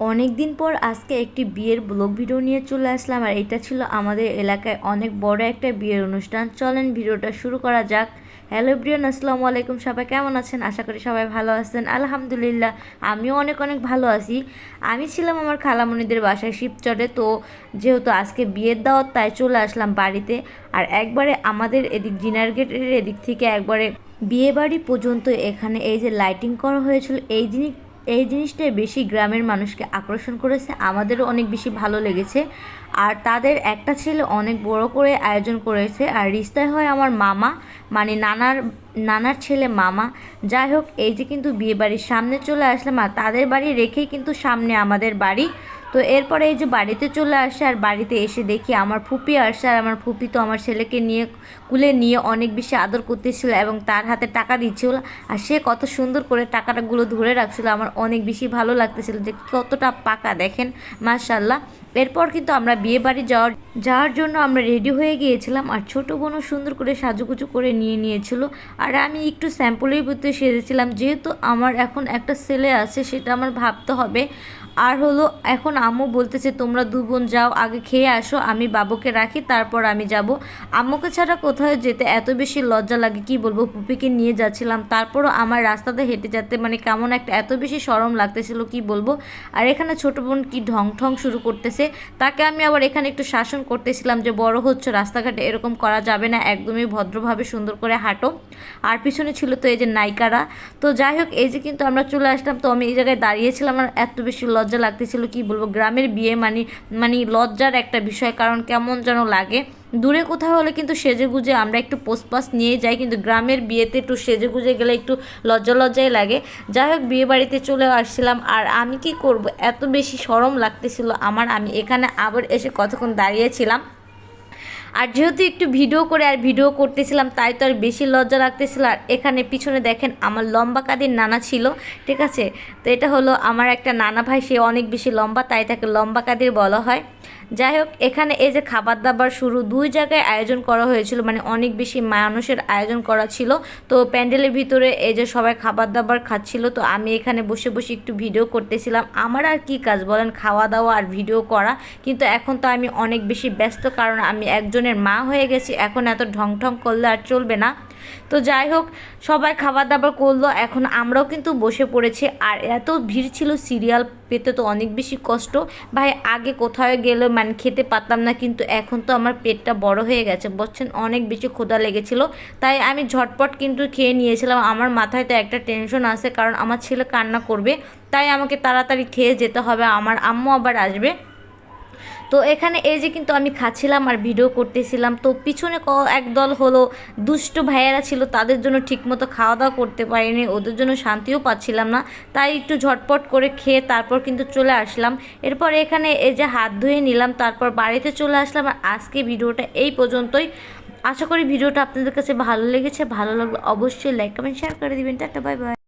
অনেক দিন পর আজকে একটি বিয়ের ব্লগ ভিডিও নিয়ে চলে আসলাম, আর এটা ছিল আমাদের এলাকায় অনেক বড় একটা বিয়ের অনুষ্ঠান। চলেন ভিডিওটা শুরু করা যাক। হ্যালো ব্রিয়ান আসসালামু আলাইকুম। সবাই কেমন আছেন? আশা করি সবাই ভালো আছেন। আলহামদুলিল্লাহ, আমিও অনেক অনেক ভালো আছি। আমি ছিলাম আমার খালামণিদের বাসায় শিবচরে, তো যেহেতু আজকে বিয়ের দাওয়াত, তাই চলে আসলাম বাড়িতে। আর একবারে আমাদের এদিক জিনার গেটের এদিক থেকে একবারে বিয়ে বাড়ি পর্যন্ত এখানে এই যে লাইটিং করা হয়েছিল, এই জিনিস এই জিনিসটাই বেশি গ্রামের মানুষকে আকর্ষণ করেছে। আমাদেরও অনেক বেশি ভালো লেগেছে। আর তাদের একটা ছেলে অনেক বড় করে আয়োজন করেছে। আর রিস্তায় হয় আমার মামা মানে নানার নানার ছেলে মামা। যাই হোক, এই যে কিন্তু বিয়ে বাড়ির সামনে চলে আসলাম আর তাদের বাড়ি রেখেই কিন্তু সামনে আমাদের বাড়ি। তো এরপরে এই যে বাড়িতে চলে আসে আর বাড়িতে এসে দেখি আমার ফুপি আসে আর আমার ফুপি তো আমার ছেলেকে নিয়ে কুলে নিয়ে অনেক বেশি আদর করতেছিল এবং তার হাতে টাকা দিচ্ছিল আর সে কত সুন্দর করে টাকাটাগুলো ধরে রাখছিল। আমার অনেক বেশি ভালো লাগতেছিল যে কতটা পাকা, দেখেন মার্শাল্লাহ এরপর কিন্তু আমরা বিয়ে বাড়ি যাওয়ার যাওয়ার জন্য আমরা রেডি হয়ে গিয়েছিলাম আর ছোটো বোনও সুন্দর করে সাজুগুজু করে নিয়ে নিয়েছিল। আর আমি একটু স্যাম্পলের ভিতরে সেরেছিলাম যেহেতু আমার এখন একটা ছেলে আছে সেটা আমার ভাবতে হবে। আর হলো, এখন আম্মু বলতেছে, তোমরা দু বোন যাও, আগে খেয়ে আসো, আমি বাবুকে রাখি, তারপর আমি যাব। আম্মুকে ছাড়া কোথাও যেতে এত বেশি লজ্জা লাগে, কি বলব পুপিকে নিয়ে যাচ্ছিলাম, তারপরও আমার রাস্তাতে হেঁটে যেতে মানে কেমন একটা এত বেশি সরম লাগতেছিল, কি বলব? আর এখানে ছোট বোন কি ঢং ঠং শুরু করতেছে, তাকে আমি আবার এখানে একটু শাসন করতেছিলাম যে, বড় হচ্ছে, রাস্তাঘাটে এরকম করা যাবে না, একদমই ভদ্রভাবে সুন্দর করে হাঁটো। আর পিছনে ছিল তো এই যে নায়িকারা। তো যাই হোক, এই যে কিন্তু আমরা চলে আসলাম, তো আমি এই জায়গায় দাঁড়িয়েছিলাম আর এত বেশি লজ্জা লাগতেছিল, কি বলব? গ্রামের বিয়ে মানে মানে লজ্জার একটা বিষয়, কারণ কেমন যেন লাগে। দূরে কোথাও হলে কিন্তু সেজে গুজে আমরা একটু পোস্টপাস নিয়ে যাই, কিন্তু গ্রামের বিয়েতে একটু সেজে গুজে গেলে একটু লজ্জা লজ্জাই লাগে। যাই হোক, বিয়ে বাড়িতে চলে আসছিলাম, আর আমি কি করব? এত বেশি সরম লাগতেছিল আমার, আমি এখানে আবার এসে কতক্ষণ দাঁড়িয়েছিলাম আর যেহেতু একটু ভিডিও করে আর ভিডিও করতেছিলাম, তাই তো আর বেশি লজ্জা লাগতেছিল। আর এখানে পিছনে দেখেন আমার লম্বা কাদের নানা ছিল, ঠিক আছে? তো এটা হলো আমার একটা নানা ভাই, সে অনেক বেশি লম্বা, তাই তাকে লম্বা কাদের বলা হয়। যাই হোক, এখানে এই যে খাবার দাবার শুরু, দুই জায়গায় আয়োজন করা হয়েছিল মানে অনেক বেশি মানুষের আয়োজন করা ছিল। তো প্যান্ডেলের ভিতরে এই যে সবাই খাবার দাবার খাচ্ছিল, তো আমি এখানে বসে বসে একটু ভিডিও করতেছিলাম। আমার আর কি কাজ বলেন, খাওয়া দাওয়া আর ভিডিও করা। কিন্তু এখন তো আমি অনেক বেশি ব্যস্ত, কারণ আমি একজনের মা হয়ে গেছি, এখন এত ঢং ঢং করলে আর চলবে না। তো যাই হোক, সবাই খাবার দাবার করল, এখন আমরাও কিন্তু বসে পড়েছি। আর এত ভিড় ছিল সিরিয়াল পেতে তো অনেক বেশি কষ্ট। ভাই, আগে কোথাও গেলে মানে খেতে পারতাম না, কিন্তু এখন তো আমার পেটটা বড় হয়ে গেছে বলছেন অনেক বেশি ক্ষুধা লেগেছিল। তাই আমি ঝটপট কিন্তু খেয়ে নিয়েছিলাম। আমার মাথায় তো একটা টেনশন আছে, কারণ আমার ছেলে কান্না করবে। তাই আমাকে তাড়াতাড়ি খেয়ে যেতে হবে। আমার আম্মু আবার আসবে। তো এখানে এই যে কিন্তু আমি খাচ্ছিলাম আর ভিডিও করতেছিলাম, তো পিছনে ক একদল হলো, দুষ্ট ভাইয়েরা ছিল, তাদের জন্য ঠিকমতো খাওয়া দাওয়া করতে পারিনি, ওদের জন্য শান্তিও পাচ্ছিলাম না, তাই একটু ঝটপট করে খেয়ে তারপর কিন্তু চলে আসলাম। এরপর এখানে এই যে হাত ধুয়ে নিলাম, তারপর বাড়িতে চলে আসলাম, আর আজকে ভিডিওটা এই পর্যন্তই। আশা করি ভিডিওটা আপনাদের কাছে ভালো লেগেছে, ভালো লাগলে অবশ্যই লাইক কমেন্ট শেয়ার করে দিবেন। Tata bye bye